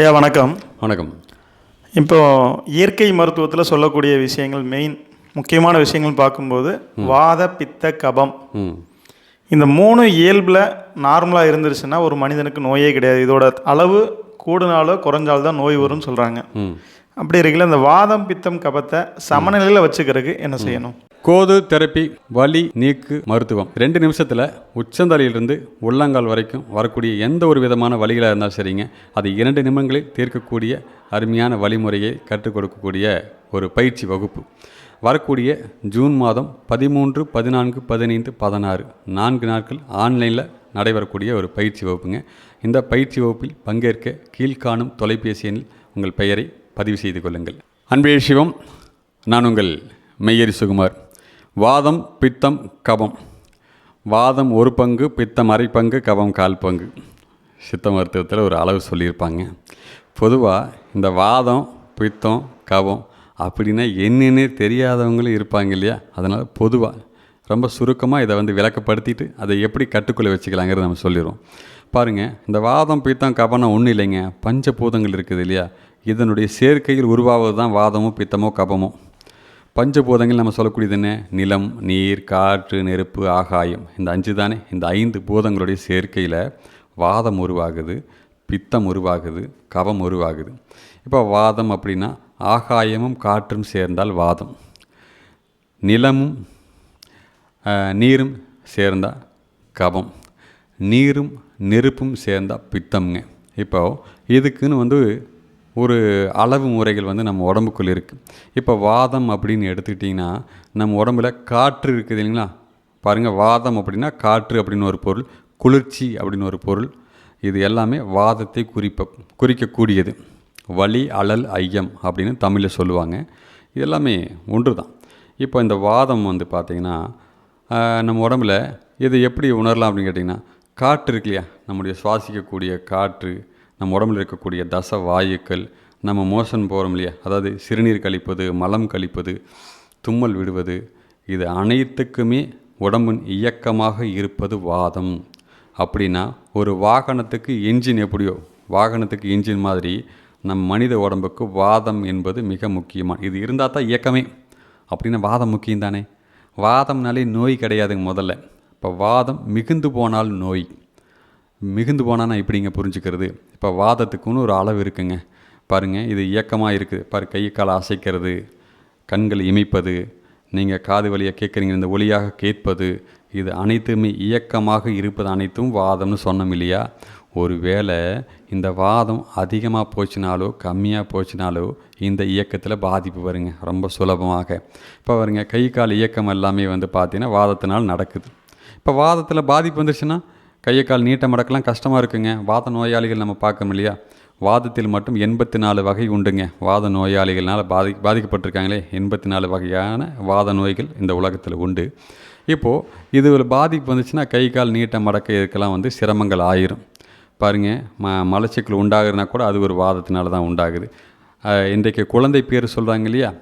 ஐயா வணக்கம். வணக்கம். இப்போ இயற்கை மருத்துவத்தில் சொல்லக்கூடிய விஷயங்கள் மெயின் முக்கியமான விஷயங்கள் பார்க்கும்போது வாத பித்த கபம். இந்த மூணு இயல்பில் நார்மலாக இருந்துருச்சுன்னா ஒரு மனிதனுக்கு நோயே கிடையாது. இதோட அளவு கூடுனாலோ குறைஞ்சாலும் தான் நோய் வரும்னு சொல்கிறாங்க அப்படி இருக்கல இந்த வாதம் பித்தம் கபத்தை சமநிலையில் வச்சுக்கிறதுக்கு என்ன செய்யணும்? கோது தெரப்பி வலி நீக்கு மருத்துவம். ரெண்டு நிமிஷத்தில் உச்சந்தலையிலிருந்து உள்ளங்கால் வரைக்கும் வரக்கூடிய எந்த ஒரு விதமான வலிகளாக இருந்தாலும் சரிங்க. அது இரண்டு நிமிடங்களில் தீர்க்கக்கூடிய அருமையான வழிமுறையை கற்றுக் கொடுக்கக்கூடிய ஒரு பயிற்சி வகுப்பு. வரக்கூடிய ஜூன் மாதம் பதிமூன்று பதினான்கு பதினைந்து பதினாறு நான்கு நாட்கள் ஆன்லைனில் நடைபெறக்கூடிய ஒரு பயிற்சி வகுப்புங்க. இந்த பயிற்சி வகுப்பில் பங்கேற்க கீழ்காணும் தொலைபேசி எண்ணில் உங்கள் பெயரை பதிவு செய்து கொள்ளுங்கள். அன்பே சிவம் நான் உங்கள் மெய்யரி சுகுமார். வாதம் பித்தம் கபம். வாதம் ஒரு பங்கு பித்தம் அரை பங்கு கபம் கால் பங்கு. சித்த மருத்துவத்தில் ஒரு அளவு சொல்லியிருப்பாங்க. பொதுவாக இந்த வாதம் பித்தம் கபம் அப்படின்னா என்னென்னே தெரியாதவங்களும் இருப்பாங்க இல்லையா? அதனால் பொதுவாக ரொம்ப சுருக்கமாக இதை வந்து விளக்கப்படுத்திட்டு அதை எப்படி கட்டுக்குள்ளே வச்சுக்கலாங்கிறது நம்ம சொல்லிடுவோம் பாருங்கள் இந்த வாதம் பித்தம் கபனம் ஒன்றும் இல்லைங்க. பஞ்சபூதங்கள் இருக்குது இல்லையா? இதனுடைய சேர்க்கையில் உருவாவது தான் வாதமோ பித்தமோ கபமோ. பஞ்சபூதங்கள் நம்ம சொல்லக்கூடியது என்ன? நிலம் நீர் காற்று நெருப்பு ஆகாயம். இந்த அஞ்சு தானே? இந்த ஐந்து பூதங்களுடைய சேர்க்கையில் வாதம் உருவாகுது பித்தம் உருவாகுது கவம் உருவாகுது. இப்போ வாதம் அப்படின்னா ஆகாயமும் காற்றும் சேர்ந்தால் வாதம். நிலமும் நீரும் சேர்ந்தால் கபம். நீரும் நெருப்பும் சேர்ந்தால் பித்தம்ங்க. இப்போ இதுக்குன்னு வந்து ஒரு அளவு முறைகள் வந்து நம்ம உடம்புக்குள்ளே இருக்குது இப்போ வாதம் அப்படின்னு எடுத்துக்கிட்டிங்கன்னா நம்ம உடம்புல காற்று இருக்குது இல்லைங்களா? பாருங்கள் வாதம் அப்படின்னா காற்று அப்படின்னு ஒரு பொருள் குளிர்ச்சி அப்படின்னு ஒரு பொருள். இது எல்லாமே வாதத்தை குறிப்ப குறிக்கக்கூடியது. வலி அழல் ஐயம் அப்படின்னு தமிழில் சொல்லுவாங்க. இது எல்லாமே ஒன்று தான் இப்போ இந்த வாதம் வந்து பார்த்திங்கன்னா நம்ம உடம்புல இது எப்படி உணரலாம் அப்படின்னு கேட்டிங்கன்னா காற்று இருக்கு இல்லையா? நம்முடைய சுவாசிக்கக்கூடிய காற்று நம்ம உடம்புல இருக்கக்கூடிய தச வாயுக்கள் நம்ம மோஷன் போகிறோம் இல்லையா? அதாவது சிறுநீர் கழிப்பது மலம் கழிப்பது தும்மல் விடுவது இது அனைத்துக்குமே உடம்பின் இயக்கமாக இருப்பது வாதம். அப்படின்னா ஒரு வாகனத்துக்கு என்ஜின் எப்படியோ வாகனத்துக்கு என்ஜின் மாதிரி நம் மனித உடம்புக்கு வாதம் என்பது மிக முக்கியமான இது இருந்தால் தான் இயக்கமே. அப்படின்னா வாதம் முக்கியம் தானே வாதம்னாலே நோய் கிடையாதுங்க முதல்ல. இப்போ வாதம் மிகுந்து போனால் நோய். மிகுந்து போனால் நான் எப்படிங்க புரிஞ்சுக்கிறது. இப்போ வாதத்துக்குன்னு ஒரு அளவு இருக்குங்க. பாருங்கள் இது இயக்கமாக இருக்குது. பாரு கை காலை அசைக்கிறது கண்கள் இமைப்பது நீங்கள் காது வழியாக கேட்குறீங்க இந்த ஒளியாக கேட்பது இது அனைத்துமே இயக்கமாக இருப்பது அனைத்தும் வாதம்னு சொன்னோம் இல்லையா? ஒருவேளை இந்த வாதம் அதிகமாக போச்சுனாலோ கம்மியாக போச்சுனாலோ இந்த இயக்கத்தில் பாதிப்பு வருங்க ரொம்ப சுலபமாக. இப்போ வருங்க கை கால் இயக்கம் எல்லாமே வந்து பார்த்தீங்கன்னா வாதத்தினால் நடக்குது. இப்போ வாதத்தில் பாதிப்பு வந்துருச்சுன்னா கையை கால் நீட்ட மடக்கலாம் கஷ்டமாக இருக்குங்க. வாத நோயாளிகள் நம்ம பார்க்கணும் இல்லையா? வாதத்தில் மட்டும் எண்பத்தி நாலு வகை உண்டுங்க. வாத நோயாளிகள்னால் பாதி பாதிக்கப்பட்டிருக்காங்களே. எண்பத்தி நாலு வகையான வாத நோய்கள் இந்த உலகத்தில் உண்டு. இப்போது இது ஒரு பாதிப்பு வந்துச்சுன்னா கை கால் நீட்ட மடக்க இதுக்கெல்லாம் வந்து சிரமங்கள் ஆயிரும். பாருங்கள் ம மலச்சிக்கல் உண்டாகுதுன்னா கூட அது ஒரு வாதத்தினால தான் உண்டாகுது. இன்றைக்கு குழந்தை பேர் சொல்கிறாங்க இல்லையா?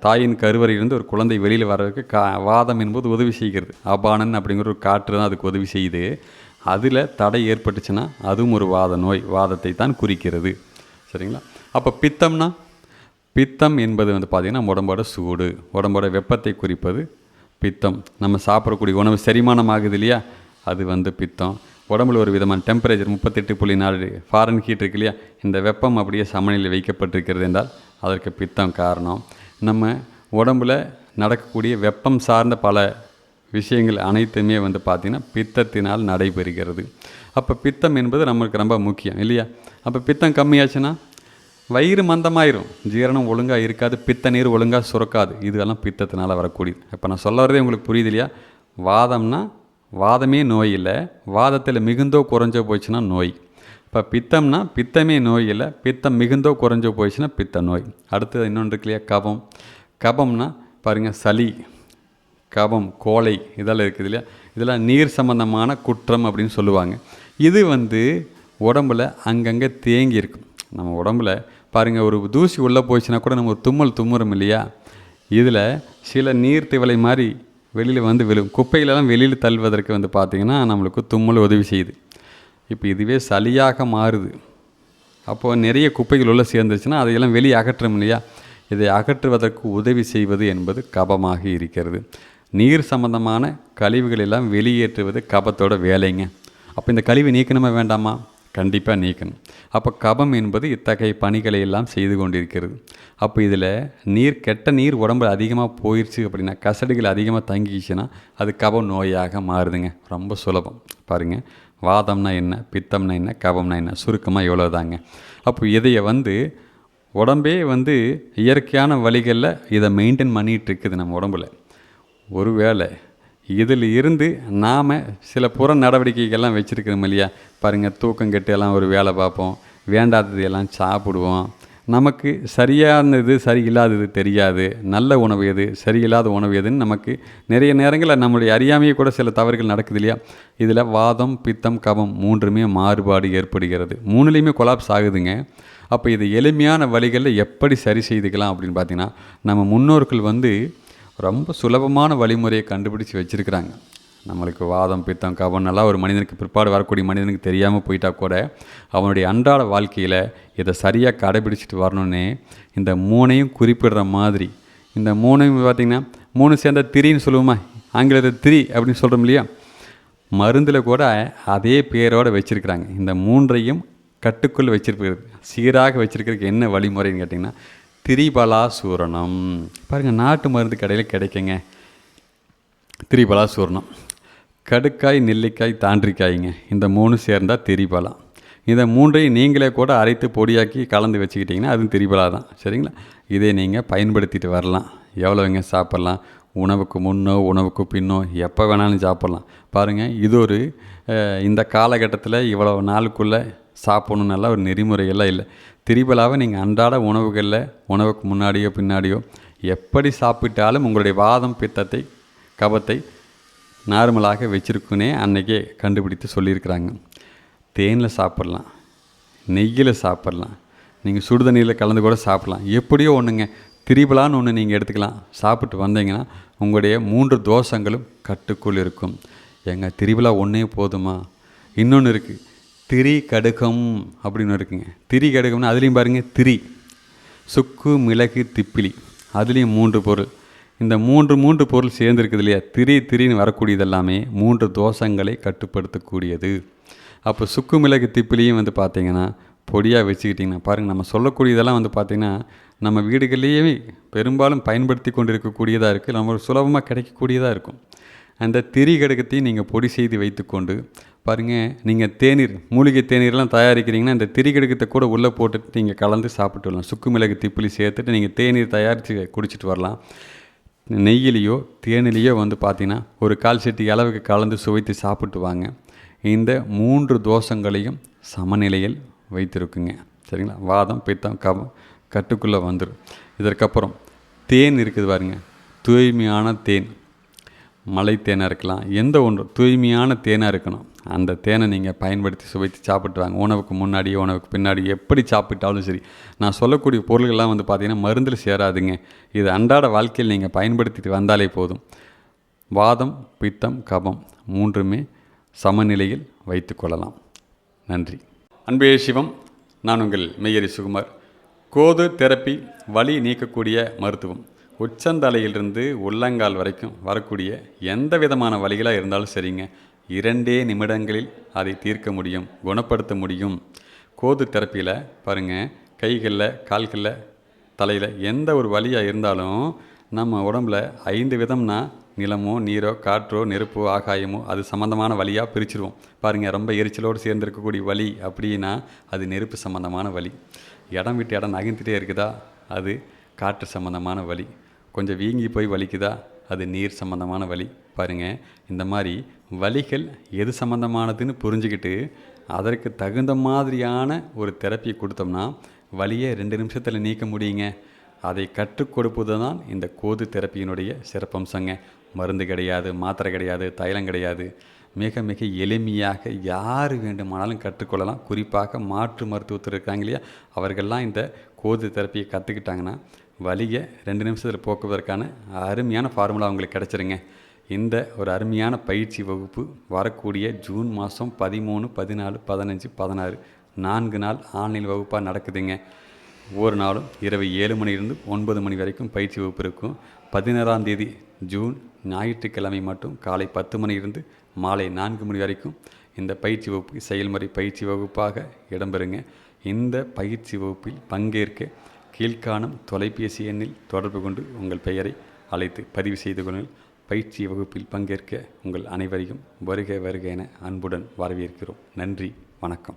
தாயின் கருவறையிலிருந்து ஒரு குழந்தை வெளியில் வர்றதுக்கு கா வாதம் என்பது உதவி செய்கிறது. அபானன் அப்படிங்கிற ஒரு காற்று தான் அதுக்கு உதவி செய்யுது. அதில் தடை ஏற்பட்டுச்சுன்னா அதுவும் ஒரு வாத நோய் வாதத்தை தான் குறிக்கிறது. சரிங்களா? அப்போ பித்தம்னா? பித்தம் என்பது வந்து பார்த்திங்கன்னா உடம்போட சூடு உடம்போட வெப்பத்தை குறிப்பது பித்தம். நம்ம சாப்பிடக்கூடிய உணவு செரிமானம் ஆகுது இல்லையா? அது வந்து பித்தம். உடம்புல ஒரு விதமான டெம்பரேச்சர் முப்பத்தெட்டு புள்ளி நாலு ஃபாரன் ஹீட் இருக்கு இல்லையா? இந்த வெப்பம் அப்படியே சமநிலையில் வைக்கப்பட்டிருக்கிறது என்றால் அதற்கு பித்தம் காரணம். நம்ம உடம்புல நடக்கக்கூடிய வெப்பம் சார்ந்த பல விஷயங்கள் அனைத்துமே வந்து பார்த்திங்கன்னா பித்தத்தினால் நடைபெறுகிறது. அப்போ பித்தம் என்பது நம்மளுக்கு ரொம்ப முக்கியம் இல்லையா? அப்போ பித்தம் கம்மியாச்சுன்னா வயிறு மந்தமாயிரும். ஜீரணம் ஒழுங்காக இருக்காது பித்த நீர் ஒழுங்காக சுரக்காது. இதெல்லாம் பித்தத்தினால் வரக்கூடியது. இப்போ நான் சொல்ல வரதே உங்களுக்கு புரியுது இல்லையா? வாதம்னா வாதமே நோய் இல்லை. வாதத்தில் மிகுந்தோ குறைஞ்சோ போச்சுன்னா நோய். இப்போ பித்தம்னா பித்தமே நோய் இல்லை பித்தம் மிகுந்தோ குறைஞ்சோ போயிடுச்சுன்னா பித்த நோய். அடுத்தது இன்னொன்று இருக்கு இல்லையா? கபம். கபம்னா பாருங்கள் சளி கபம் கோழை இதெல்லாம் இருக்குது இல்லையா? இதெல்லாம் நீர் சம்பந்தமான குற்றம் அப்படின்னு சொல்லுவாங்க. இது வந்து உடம்புல அங்கங்கே தேங்கி இருக்கும். நம்ம உடம்புல பாருங்கள் ஒரு தூசி உள்ளே போயிடுச்சுன்னா கூட நம்ம ஒரு தும்மல் தும்முறோம் இல்லையா? இதில் சில நீர் திவலை மாதிரி வெளியில் வந்து விழும். குப்பையிலலாம் வெளியில் தள்ளுவதற்கு வந்து பார்த்திங்கன்னா நம்மளுக்கு தும்மல் உதவி செய்யுது. இப்போ இதுவே சளியாக மாறுது. அப்போது நிறைய குப்பைகள் உள்ள சேர்ந்துருச்சுன்னா அதையெல்லாம் வெளியே அகற்றும் இல்லையா? இதை அகற்றுவதற்கு உதவி செய்வது என்பது கபமாக இருக்கிறது. நீர் சம்பந்தமான கழிவுகள் எல்லாம் வெளியேற்றுவது கபத்தோட வேலைங்க. அப்போ இந்த கழிவு நீக்கணுமா வேண்டாமா? கண்டிப்பாக நீக்கணும். அப்போ கபம் என்பது இத்தகைய பணிகளை எல்லாம் செய்து கொண்டிருக்கிறது. அப்போ இதில் நீர் கெட்ட நீர் உடம்புல அதிகமாக போயிடுச்சு அப்படின்னா கசடுகள் அதிகமாக தங்கிச்சுன்னா அது கபம் நோயாக மாறுதுங்க. ரொம்ப சுலபம். பாருங்கள் வாதம்னா என்ன பித்தம்னா என்ன கபம்னா என்ன சுருக்கமாக இவ்வளோதாங்க அப்போ இதையை வந்து உடம்பே வந்து இயற்கையான வழிகளில் இதை மெயின்டைன் பண்ணிகிட்டு இருக்குது நம்ம உடம்புல. ஒருவேளை இதில் இருந்து நாம் சில புற நடவடிக்கைகள்லாம் வச்சுருக்கிறோம் இல்லையா? பாருங்கள் தூக்கம் கெட்டு எல்லாம் ஒரு வேலை பார்ப்போம் வேண்டாதது எல்லாம் சாப்பிடுவோம் நமக்கு சரியானது சரியில்லாதது தெரியாது. நல்ல உணவு எது? சரியில்லாத உணவு எதுன்னு நமக்கு நிறைய நேரங்களில் நம்மளுடைய அறியாமையே கூட சில தவறுகள் நடக்குது இல்லையா? இதில் வாதம் பித்தம் கபம் மூன்றுமே மாறுபாடு ஏற்படுகிறது. மூணுலேயுமே கொலாப்ஸ் ஆகுதுங்க. அப்போ இது எளிமையான வழிகளில் எப்படி சரி செய்துக்கலாம் அப்படின்னு பார்த்தீங்கன்னா நம்ம முன்னோர்கள் வந்து ரொம்ப சுலபமான வழிமுறையை கண்டுபிடிச்சு வச்சுருக்கிறாங்க. நம்மளுக்கு வாதம் பித்தம் கவனெல்லாம் ஒரு மனிதனுக்கு பிற்பாடு வரக்கூடிய மனிதனுக்கு தெரியாமல் போயிட்டா கூட அவனுடைய அன்றாட வாழ்க்கையில் இதை சரியாக கடைபிடிச்சிட்டு வரணுன்னே இந்த மூணையும் குறிப்பிடுற மாதிரி இந்த மூணையும் பார்த்திங்கன்னா மூணு சேர்ந்த திரின்னு சொல்லுவோமா? ஆங்கிலத்தில் திரி அப்படின்னு சொல்கிறோம் இல்லையா? மருந்தில் கூட அதே பேரோடு வச்சுருக்கிறாங்க. இந்த மூன்றையும் கட்டுக்குள் வச்சிருக்கிறது சீராக வச்சுருக்கிறதுக்கு என்ன வழிமுறைன்னு கேட்டிங்கன்னா திரிபலாசூரணம். பாருங்கள் நாட்டு மருந்து கடையில் கிடைக்குங்க. திரிபலாசூரணம். கடுக்காய் நெல்லிக்காய் தாண்டிக்காய்ங்க. இந்த மூணு சேர்ந்தால் திரிபலம் இதை மூன்றையும் நீங்களே கூட அரைத்து பொடியாக்கி கலந்து வச்சுக்கிட்டிங்கன்னா அதுவும் திரிபலா தான். சரிங்களா? இதை நீங்கள் பயன்படுத்திட்டு வரலாம். எவ்வளோங்க சாப்பிட்லாம்? உணவுக்கு முன்னோ உணவுக்கு பின்னோ எப்போ வேணாலும் சாப்பிட்லாம். பாருங்கள் இது ஒரு இந்த காலகட்டத்தில் இவ்வளோ நாளுக்குள்ளே சாப்பிடணும் ஒரு நெறிமுறையெல்லாம் இல்லை. திரிபலாவை நீங்கள் அன்றாட உணவுகளில் உணவுக்கு முன்னாடியோ பின்னாடியோ எப்படி சாப்பிட்டாலும் உங்களுடைய வாதம் பித்தத்தை கபத்தை நார்மலாக வச்சுருக்குனே அன்னைக்கே கண்டுபிடித்து சொல்லியிருக்கிறாங்க. தேனில் சாப்பிட்லாம் நெய்யில் சாப்பிட்லாம் நீங்கள் சுடுதண்ணியில் கலந்து கூட சாப்பிட்லாம். எப்படியோ ஒன்றுங்க திரிபலான்னு ஒன்று நீங்கள் எடுத்துக்கலாம். சாப்பிட்டு வந்தீங்கன்னா உங்களுடைய மூன்று தோஷங்களும் கட்டுக்குள் இருக்கும். எங்க திரிபலா ஒன்றே போதுமா? இன்னொன்று இருக்குது திரி கடுகம் அப்படின்னு இருக்குங்க. திரி கடுகம்னா அதுலேயும் பாருங்கள் திரி. சுக்கு மிளகு திப்பிலி. அதுலேயும் மூன்று பொருள். இந்த மூன்று மூன்று பொருள் சேர்ந்துருக்குது இல்லையா? திரி திரின்னு வரக்கூடியது எல்லாமே மூன்று தோஷங்களை கட்டுப்படுத்தக்கூடியது. அப்போ சுக்கு மிளகு திப்பிலையும் வந்து பார்த்தீங்கன்னா பொடியாக வச்சுக்கிட்டிங்கன்னா பாருங்கள் நம்ம சொல்லக்கூடியதெல்லாம் வந்து பார்த்திங்கன்னா நம்ம வீடுகள்லேயே பெரும்பாலும் பயன்படுத்தி கொண்டு இருக்கக்கூடியதாக இருக்குது நம்ம சுலபமாக கிடைக்கக்கூடியதாக இருக்கும். அந்த திரி கடுகத்தையும் நீங்கள் பொடி செய்து வைத்துக்கொண்டு பாருங்கள் நீங்கள் தேநீர் மூலிகை தேநீர்லாம் தயாரிக்கிறீங்கன்னா அந்த திரி கடுகத்தை கூட உள்ளே போட்டுட்டு நீங்கள் கலந்து சாப்பிட்டு வரலாம். சுக்கு மிளகு திப்பிலி சேர்த்துட்டு நீங்கள் தேநீர் தயாரித்து குடிச்சிட்டு வரலாம். நெய்யிலேயோ தேனிலையோ வந்து பார்த்தீங்கன்னா ஒரு கால் சட்டி அளவுக்கு கலந்து சுவைத்து சாப்பிட்டு வாங்க. இந்த மூன்று தோஷங்களையும் சமநிலையில் வைத்திருக்குங்க. சரிங்களா? வாதம் பித்தம் கபம் கட்டுக்குள்ளே வந்துடும் இதற்கப்புறம் தேன் இருக்குது பாருங்க. தூய்மையான தேன். மலை தேனாக இருக்கலாம் எந்த ஒன்று தூய்மையான தேனாக இருக்கணும். அந்த தேனை நீங்கள் பயன்படுத்தி சுவைத்து சாப்பிட்டு வாங்க. உணவுக்கு முன்னாடி உணவுக்கு பின்னாடி எப்படி சாப்பிட்டாலும் சரி. நான் சொல்லக்கூடிய பொருள்கள்லாம் வந்து பார்த்திங்கன்னா மருந்தில் சேராதுங்க. இது அன்றாட வாழ்க்கையில் நீங்கள் பயன்படுத்திட்டு வந்தாலே போதும். வாதம் பித்தம் கபம் மூன்றுமே சமநிலையில் வைத்துக்கொள்ளலாம் நன்றி. அன்பே சிவம் நான் உங்கள் மெய்யரி சுகுமார். கோது தெரப்பி வலி நீக்கக்கூடிய மருத்துவம். உச்சந்தலையிலிருந்து உள்ளங்கால் வரைக்கும் வரக்கூடிய எந்த விதமான வலிகளாக இருந்தாலும் சரிங்க. இரண்டே நிமிடங்களில் அதை தீர்க்க முடியும் குணப்படுத்த முடியும். கோது தெரப்பியில் பாருங்கள் கைகளில் கால்களில் தலையில் எந்த ஒரு வலியாக இருந்தாலும் நம்ம உடம்புல ஐந்து விதம்னா நிலமோ நீரோ காற்றோ நெருப்போ ஆகாயமோ அது சம்மந்தமான வழியாக பிரிச்சிருவோம். பாருங்கள் ரொம்ப எரிச்சலோடு சேர்ந்திருக்கக்கூடிய வலி அப்படின்னா அது நெருப்பு சம்மந்தமான வலி. இடம் விட்டு இடம் நகர்ந்துட்டே இருக்குதா? அது காற்று சம்மந்தமான வலி. கொஞ்சம் வீங்கி போய் வலிக்குதா? அது நீர் சம்மந்தமான வலி. பாருங்கள் இந்த மாதிரி வலிகள் எது சம்மந்தமானதுன்னு புரிஞ்சுக்கிட்டு அதற்கு தகுந்த மாதிரியான ஒரு தெரப்பி கொடுத்தோம்னா வலியை ரெண்டு நிமிஷத்தில் நீக்க முடியுங்க. அதை கற்றுக் கொடுப்பது தான் இந்த கோது தெரப்பியினுடைய சிறப்பம்சங்க. மருந்து கிடையாது மாத்திரை கிடையாது தைலம் கிடையாது. மிக மிக எளிமையாக யார் வேண்டுமானாலும் கற்றுக்கொள்ளலாம். குறிப்பாக மாற்று மருத்துவத்தில் இருக்காங்க இல்லையா? அவர்கள்லாம் இந்த கோது தெரப்பியை கற்றுக்கிட்டாங்கன்னா வலியை ரெண்டு நிமிஷத்தில் போக்குவதற்கான அருமையான ஃபார்முலா அவங்களுக்கு கிடச்சிருங்க. இந்த ஒரு அருமையான பயிற்சி வகுப்பு வரக்கூடிய ஜூன் மாதம் பதிமூணு பதினாலு பதினஞ்சு பதினாறு நான்கு நாள் ஆன்லைன் வகுப்பாக நடக்குதுங்க. ஒவ்வொரு நாளும் இரவு ஏழு மணிலிருந்து ஒன்பது மணி வரைக்கும் பயிற்சி வகுப்பு இருக்கும். பதினாறாம் தேதி ஜூன் ஞாயிற்றுக்கிழமை மட்டும் காலை பத்து மணியிலிருந்து மாலை நான்கு மணி வரைக்கும் இந்த பயிற்சி வகுப்பு செயல்முறை பயிற்சி வகுப்பாக இடம்பெறுங்க. இந்த பயிற்சி வகுப்பில் பங்கேற்க கீழ்காணும் தொலைபேசி எண்ணில் தொடர்பு கொண்டு உங்கள் பெயரை அழைத்து பதிவு செய்து கொள்ளுங்கள். பயிற்சி வகுப்பில் பங்கேற்க உங்கள் அனைவரையும் வருக வருக என அன்புடன் வரவேற்கிறோம். நன்றி வணக்கம்.